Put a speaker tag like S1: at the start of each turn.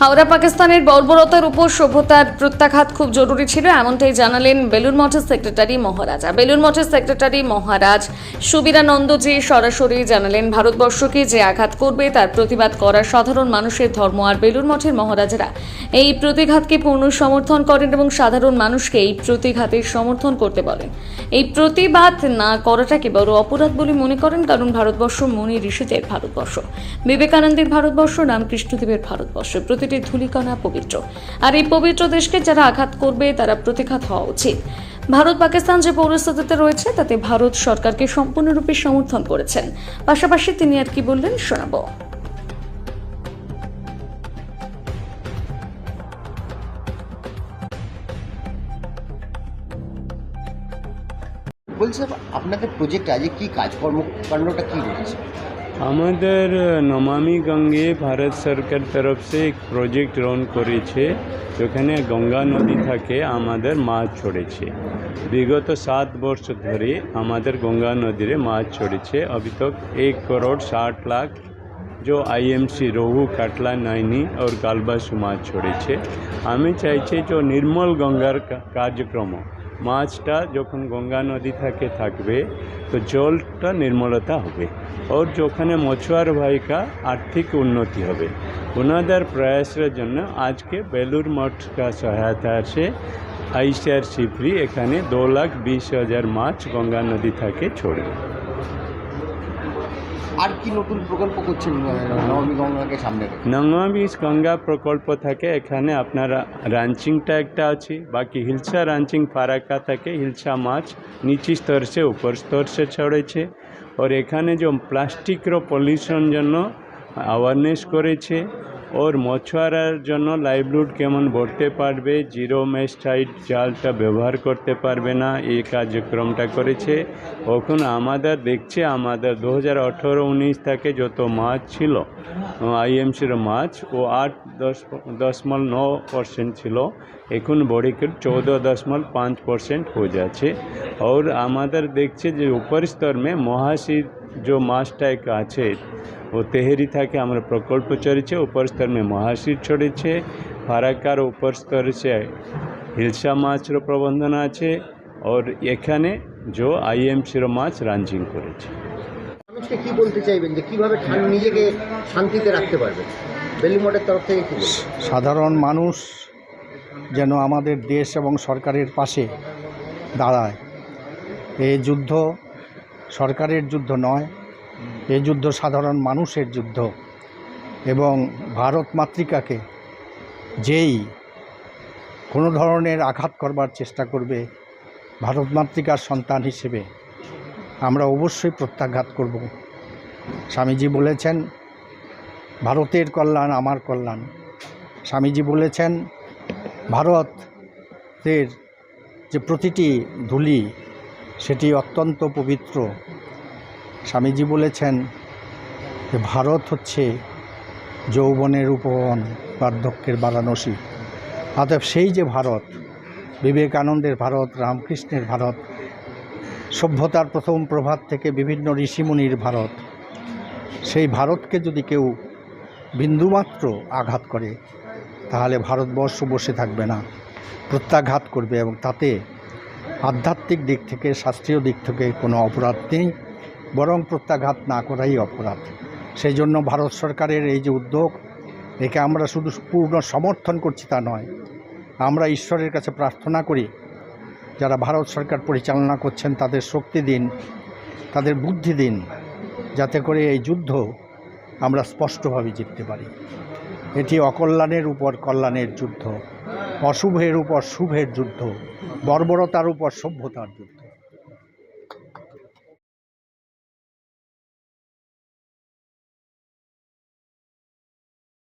S1: হাওড়া পাকিস্তানের বর্বরতার উপর সভ্যতার প্রত্যাঘাত খুব জরুরি ছিল, এমনটাই জানালেন বেলুর মঠের সেক্রেটারি মহারাজা। বেলুর মঠের সেক্রেটারি মহারাজ সুবীরানন্দজি সরাসরি জানালেন, ভারতবর্ষকে যে আঘাত করবে তার প্রতিবাদ করা সাধারণ মানুষের ধর্ম। আর বেলুর মঠের মহারাজারা এই প্রতিঘাতকে পূর্ণ সমর্থন করেন এবং সাধারণ মানুষকে এই প্রতিঘাতের সমর্থন করতে বলেন। এই প্রতিবাদ না করাটাকে বড় অপরাধ বলে মনে করেন কারণ ভারতবর্ষ মনি ঋষিদের ভারতবর্ষ। বিবেকানন্দের ভারতবর্ষ, রামকৃষ্ণদেবের ভারতবর্ষ, প্রতিটি ধুলিকণা পবিত্র। আর এই পবিত্র দেশকে যারা আঘাত করবে, তারা প্রতিঘাত হওয়া উচিত। ভারত পাকিস্তান যে পরিস্থিতিতে রয়েছে, তাতে ভারত সরকারকে সম্পূর্ণরূপে সমর্থন করেছেন। পাশাপাশি তিনি আর কি বললেন, শোনাবো।
S2: বলছি স্যার, আপনাদের প্রজেক্টে আজকে কি কাজকর্ম কাণ্ডটা কি রয়েছে
S3: আমাদের নমামি গঙ্গে ভারত সরকার তরফ সে এক প্রজেক্ট রন করেছে যেখানে গঙ্গা নদী থাকে আমাদের মাছ ছড়েছে বিগত সাত বর্ষ ধরে আমাদের গঙ্গা নদীরে মাছ ছড়েছে अभी तक एक करोड़ साठ लाख जो आईएमसी रोहू কাটলা নাইনি और গালবাসু মাছ ছড়েছে আমি চাইছি যে নির্মল গঙ্গার কা- কার্যক্রম মাছটা যখন গঙ্গা নদী থাকে থাকবে, তো জলটা নির্মলতা হবে। ওর যেখানে মছুয়ার ভাইকা আর্থিক উন্নতি হবে। ওনাদের প্রয়াসের জন্য আজকে বেলুর মঠ সহায়তা আছে। আইসিআর সিফ্রি এখানে দু লাখ বিশ হাজার মাছ গঙ্গা নদী থাকে ছড়বে।
S2: আর কি নতুন প্রকল্প করছেন নবমী গঙ্গাকে সামনে
S3: নমামি গঙ্গা প্রকল্প থাকে, এখানে আপনার রাঞ্চিংটা একটা আছে, বাকি হিলসা রাঞ্চিং ফারাক্কা থাকে হিলসা মাছ নিচি স্তর সে উপর স্তর সে ছড়েছে। ওর এখানে যে প্লাস্টিকর পলিউশন জন্য অ্যাওয়ারনেস করেছে। ওর মছুয়ারার জন্য লাইভলুড কেমন ভরতে পারবে? জিরো মেস্টাইড জালটা ব্যবহার করতে পারবে না, এই কার্যক্রমটা করেছে। এখন আমাদের দেখছে, আমাদের দু হাজার আঠেরো উনিশ থেকে যত মাছ ছিল, আইএমসির মাছ ও আট দশ, দশমল ন পার্সেন্ট ছিল। এখন বড়ি চৌদ দশমল পাঁচ পার্সেন্ট হয়ে যাচ্ছে। ওর আমাদের দেখছে যে উপর স্তর মে মহাশীর যে মাছটা এক আছে ও তেহেরি থাকে আমরা প্রকল্প চলেছে উপর স্তর মহাশির ছড়েছে ফারাক্কার উপর স্তর হিলসা মাছর প্রবন্ধন আছে और এখানে যে আইএমসির মাছ রাঞ্চিং করেছে
S2: মানুষকে কি বলতে চাইবেন যে কীভাবে নিজেকে শান্তিতে রাখতে পারবেন বেলি তরফ থেকে কি
S4: সাধারণ মানুষ যেন আমাদের দেশ এবং সরকারের পাশে দাঁড়ায়। এই যুদ্ধ সরকারের যুদ্ধ নয়, এই যুদ্ধ সাধারণ মানুষের যুদ্ধ। এবং ভারত মাতৃকাকে যেই কোনো ধরনের আঘাত করবার চেষ্টা করবে, ভারত মাতৃকার সন্তান হিসেবে আমরা অবশ্যই প্রত্যাঘাত করব। স্বামীজি বলেছেন, ভারতের কল্যাণ আমার কল্যাণ। স্বামীজি বলেছেন, ভারতের যে প্রতিটি ধুলি সেটি অত্যন্ত পবিত্র। স্বামীজি বলেছেন যে ভারত হচ্ছে যৌবনের উপবন, বার্ধক্যের বারাণসী। অতএব সেই যে ভারত, বিবেকানন্দের ভারত, রামকৃষ্ণের ভারত, সভ্যতার প্রথম প্রভাত থেকে বিভিন্ন ঋষিমুনির ভারত, সেই ভারতকে যদি কেউ বিন্দুমাত্র আঘাত করে, তাহলে ভারতবর্ষ বসে থাকবে না, প্রত্যাঘাত করবে এবং তাতে আধ্যাত্মিক দিক থেকে, শাস্ত্রীয় দিক থেকে কোনো অপরাধ নেই, বরং প্রত্যাঘাত না করাই অপরাধ। সেই জন্য ভারত সরকারের এই যে উদ্যোগ, একে আমরা শুধু পূর্ণ সমর্থন করছি তা নয়, আমরা ঈশ্বরের কাছে প্রার্থনা করি, যারা ভারত সরকার পরিচালনা করছেন তাদের শক্তি দিন, তাদের বুদ্ধি দিন, যাতে করে এই যুদ্ধ আমরা স্পষ্টভাবে জিততে পারি। এটি অকল্যাণের উপর কল্যাণের যুদ্ধ। অশুভের উপর শুভের যুদ্ধ বর্বরতার উপর সভ্যতার যুদ্ধ।